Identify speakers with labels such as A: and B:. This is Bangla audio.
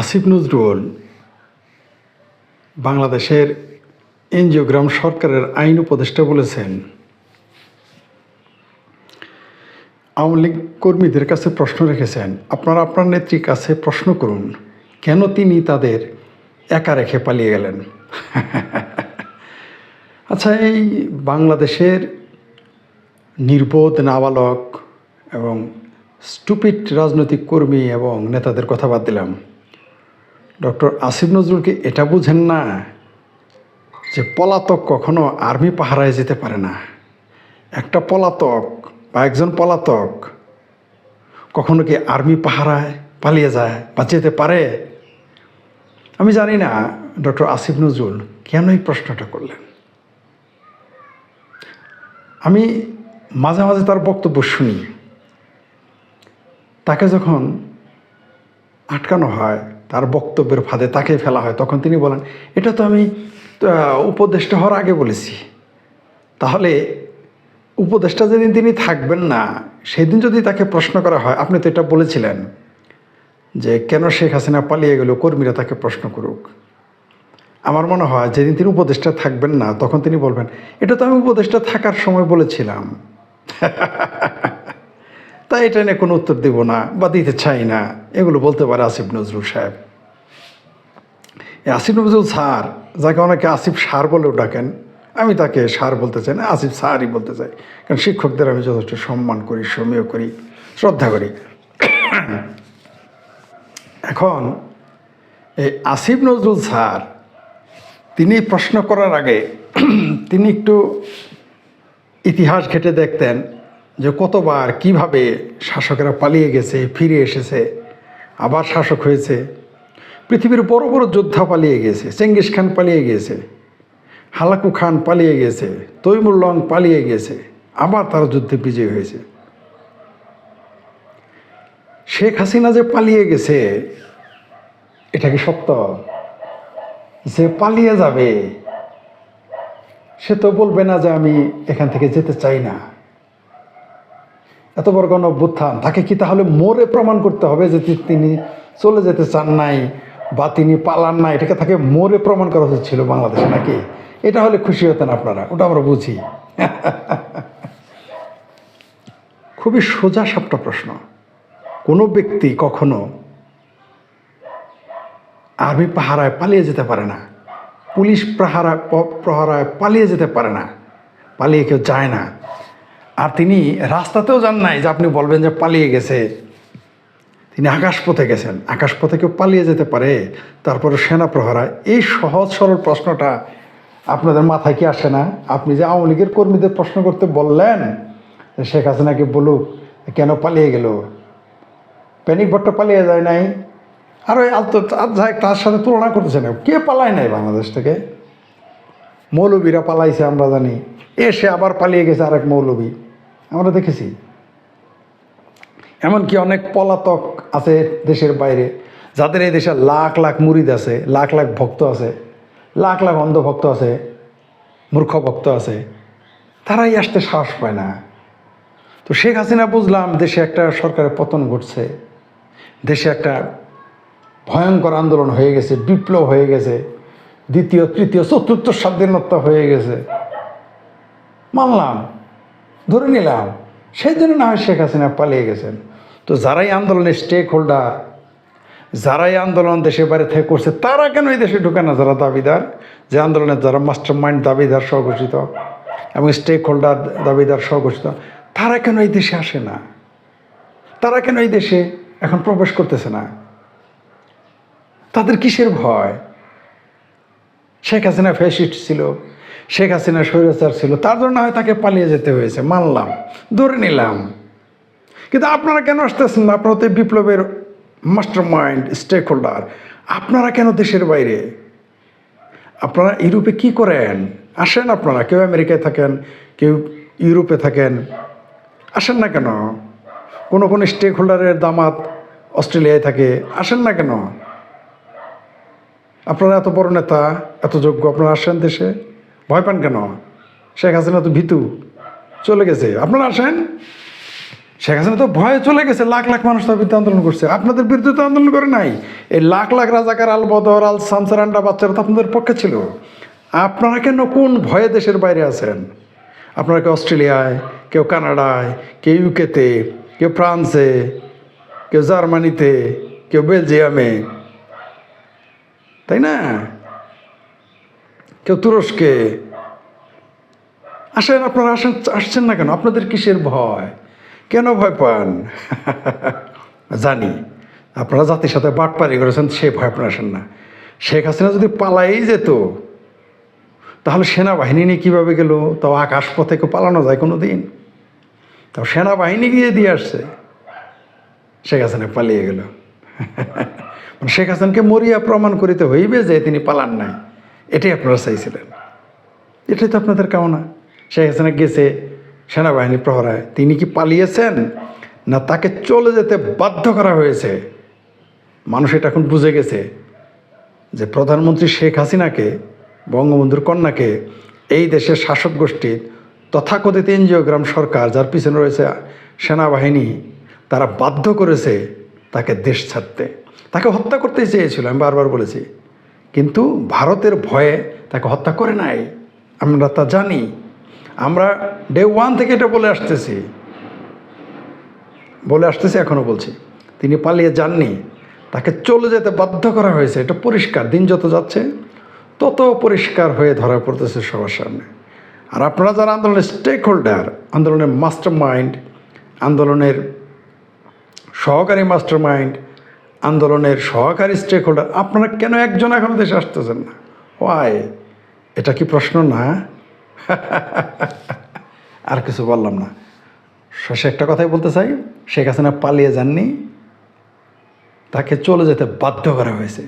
A: আসিফ নজরুল, বাংলাদেশের এনজিওগ্রাম সরকারের আইন উপদেষ্টা বলেছেন। আওয়ামী লীগ কর্মীদের কাছে প্রশ্ন রেখেছেন, আপনারা আপনার নেত্রীর কাছে প্রশ্ন করুন, কেন তিনি তাদের একা রেখে পালিয়ে গেলেন? আচ্ছা এই বাংলাদেশের নির্বোধ, নাবালক এবং স্টুপিড রাজনৈতিক কর্মী এবং নেতাদের কথা বাদ দিলাম। ডক্টর আসিফ নজরুলকে এটা বুঝেন না যে পলাতক কখনো আর্মি পাহারায় যেতে পারে না। একটা পলাতক বা একজন পলাতক কখনো কি আর্মি পাহারায় পালিয়ে যায় বা যেতে পারে? আমি জানি না ডক্টর আসিফ নজরুল কেন এই প্রশ্নটা করলেন। আমি মাঝে মাঝে তার বক্তব্য শুনি। তাকে যখন আটকানো হয় তার বক্তব্যের ফাঁদে তাকে ফেলা হয়। তখন তিনি বলেন, এটা তো আমি উপদেষ্টা হওয়ার আগে বলেছি। তাহলে উপদেষ্টা যেদিন তিনি থাকবেন না, সেদিন যদি তাকে প্রশ্ন করা হয়, আপনি তো এটা বলেছিলেন যে কেন শেখ হাসিনা পালিয়ে গেল, কর্মীরা তাকে প্রশ্ন করুক। আমার মনে হয় যেদিন তিনি উপদেষ্টা থাকবেন না, তখন তিনি বলবেন, এটা তো আমি উপদেষ্টা থাকার সময় বলেছিলাম। তাই এটা নিয়ে কোনো উত্তর দেব না বা দিতে চাই না। এগুলো বলতে পারে আসিফ নজরুল সাহেব। আসিফ নজরুল স্যার, যাকে অনেকে আসিফ সার বলেও ডাকেন, আমি তাকে সার বলতে চাই না, আসিফ স্যারই বলতে চাই। কারণ শিক্ষকদের আমি যথেষ্ট সম্মান করি সমীয় করি, শ্রদ্ধা করি। এখন এই আসিফ নজরুল স্যার, তিনি প্রশ্ন করার আগে তিনি একটু ইতিহাস ঘেটে দেখতেন। যে কতবার কীভাবে শাসকেরা পালিয়ে গেছে, ফিরে এসেছে, আবার শাসক হয়েছে। পৃথিবীর বড় বড় যোদ্ধা পালিয়ে গেছে, চেঙ্গিস খান পালিয়ে গেছে, হালাকু খান পালিয়ে গেছে, তৈমুর লং পালিয়ে গেছে, আবার তারা যুদ্ধে বিজয়ী হয়েছে। শেখ হাসিনা যে পালিয়ে গেছে, এটা কি সত্য? যে পালিয়ে যাবে, সে তো বলবে না যে আমি এখান থেকে যেতে চাই না। এত বড় গণ অভ্যুত্থান, তাকে কি তাহলে মোরে প্রমাণ করতে হবে যে তিনি চলে যেতে চান নাই বা তিনি পালান না এটাকে তাকে মোরে প্রমাণ করা উচিত ছিল বাংলাদেশে নাকি? এটা হলে খুশি হতেন আপনারা, ওটা আমরা বুঝি। খুবই সোজা সাপটা প্রশ্ন। কোনো ব্যক্তি কখনো আর্মি পাহারায় পালিয়ে যেতে পারে না, পুলিশ প্রহারা প- প্রহারায় পালিয়ে যেতে পারে না, পালিয়ে কেউ যায় না। আর তিনি রাস্তাতেও যান নাই যে আপনি বলবেন যে পালিয়ে গেছে। তিনি আকাশপথে গেছেন। আকাশপথে কেউ পালিয়ে যেতে পারে, তারপরে সেনা প্রহরায় এই সহজ সরল প্রশ্নটা আপনাদের মাথায় কি আসে না? আপনি যে আওয়ামী লীগের কর্মীদের প্রশ্ন করতে বললেন শেখ হাসিনাকে বলুক কেন পালিয়ে গেল? প্যানিক ভট্টা পালিয়ে যায় নাই। আর ওই আলতো তার সাথে তুলনা করতেছে না। কে পালায় নাই বাংলাদেশ থেকে? মৌলবীরা পালাইছে, আমরা জানি। এসে আবার পালিয়ে গেছে আরেক মৌলবী। আমরা দেখেছি। এমনকি অনেক পলাতক আছে দেশের বাইরে, যাদের এই দেশে লাখ লাখ মুরিদ আছে, লাখ লাখ ভক্ত আছে, লাখ লাখ অন্ধ ভক্ত আছে, মূর্খ ভক্ত আছে, তারাই আসতে সাহস পায় না। তো শেখ হাসিনা বুঝলাম দেশে একটা সরকারের পতন ঘটছে, দেশে একটা ভয়ঙ্কর আন্দোলন হয়ে গেছে, বিপ্লব হয়ে গেছে, দ্বিতীয়, তৃতীয়, চতুর্থ স্বাধীনতা হয়ে গেছে। মানলাম ধরে নিলাম, সেই জন্য না হয় শেখ হাসিনা পালিয়ে গেছেন। তো যারাই আন্দোলনের স্টেক হোল্ডার যারাই আন্দোলন দেশে বাইরে থেকে করছে, তারা কেন এই দেশে ঢুকে না? যারা দাবিদার, যে আন্দোলনের যারা মাস্টার মাইন্ড দাবিদার স্বঘোষিত এবং স্টেক হোল্ডার দাবিদার স্বঘোষিত, তারা কেন এই দেশে আসে না? তারা কেন এই দেশে এখন প্রবেশ করতেছে না? তাদের কিসের ভয়? শেখ হাসিনা ফ্যাসিস্ট ছিল। শেখ হাসিনা স্বৈরাচার ছিল, তার জন্য হয় তাকে পালিয়ে যেতে হয়েছে। মানলাম, ধরে নিলাম। কিন্তু আপনারা কেন আসতেছেন না? আপনারা তো বিপ্লবের মাস্টার মাইন্ড স্টেক হোল্ডার আপনারা কেন দেশের বাইরে? আপনারা ইউরোপে কি করেন? আসেন আপনারা, কেউ আমেরিকায় থাকেন, কেউ ইউরোপে থাকেন। আসেন না কেন? কোনো কোনো স্টেক হোল্ডারের দামাত অস্ট্রেলিয়ায় থাকে, আসেন না কেন? আপনারা এত বড় নেতা, এত যোগ্য, আপনারা আসেন দেশে? ভয় পান কেন? শেখ হাসিনা তো ভীতু, চলে গেছে। আপনারা আসেন। শেখ হাসিনা তো ভয়ে চলে গেছে, লাখ লাখ মানুষ তার বিরুদ্ধে আন্দোলন করছে। আপনাদের বিরুদ্ধে তো আন্দোলন করে নাই। এই লাখ লাখ রাজাকার আল বদর, আল সামসার আন্ডা বাচ্চারা তো আপনাদের পক্ষে ছিল। আপনারা কেন কোন ভয়ে দেশের বাইরে আছেন? আপনারা কেউ অস্ট্রেলিয়ায়, কেউ কানাডায়, কেউ ইউকেতে, কেউ ফ্রান্সে, কেউ জার্মানিতে, কেউ বেলজিয়ামে। তাই না? কেউ তুরস্কে। আসেন, আপনারা আসেন, আসছেন না কেন? আপনাদের কিসের ভয়? কেন ভয় পান? জানি। আপনারা জাতির সাথে বাটপারি করেছেন, সে ভয় আপনারা আসেন না। শেখ হাসিনা যদি পালাই যেত, তাহলে সেনাবাহিনী নিয়ে কীভাবে গেল? তাও আকাশপথে কেউ পালানো যায় কোনো দিন তাও সেনাবাহিনী গিয়ে দিয়ে আসছে। শেখ হাসিনা পালিয়ে গেল। মানে শেখ হাসানকে মরিয়া প্রমাণ করিতে হইবে যে তিনি পালান নাই। এটাই আপনারা চাইছিলেন। এটাই তো আপনাদের কামনা। শেখ হাসিনা গেছে, সেনাবাহিনী প্রহরায়। তিনি কি পালিয়েছেন? না তাকে চলে যেতে বাধ্য করা হয়েছে? মানুষ এটা এখন বুঝে গেছে যে প্রধানমন্ত্রী শেখ হাসিনাকে, বঙ্গবন্ধুর কন্যাকে, এই দেশের শাসক গোষ্ঠীর তথাকথিত এনজিওগ্রাম সরকার যার পিছনে রয়েছে সেনাবাহিনী, তারা বাধ্য করেছে তাকে দেশ ছাড়তে। তাকে হত্যা করতে চেয়েছিল, আমি বারবার বলেছি। কিন্তু ভারতের ভয়ে তাকে হত্যা করে নাই। আমরা তা জানি। আমরা ডে ওয়ান থেকে এটা বলে আসতেছি। বলে আসতেছি এখনও বলছি। তিনি পালিয়ে যাননি। তাকে চলে যেতে বাধ্য করা হয়েছে। এটা পরিষ্কার। দিন যত যাচ্ছে, তত পরিষ্কার হয়ে ধরা পড়তেছে সবার সামনে। আর আপনারা যারা আন্দোলনের স্টেক হোল্ডার আন্দোলনের মাস্টার মাইন্ড আন্দোলনের সহকারী মাস্টার মাইন্ড আন্দোলনের সহকারী স্টেক হোল্ডার আপনারা কেন একজন এখনও দেশে আসতেছেন না? ওয়াই এটা কি প্রশ্ন না? আর কিছু বললাম না। শেষে একটা কথাই বলতে চাই, শেখ হাসিনা পালিয়ে যাননি, তাকে চলে যেতে বাধ্য করা হয়েছে।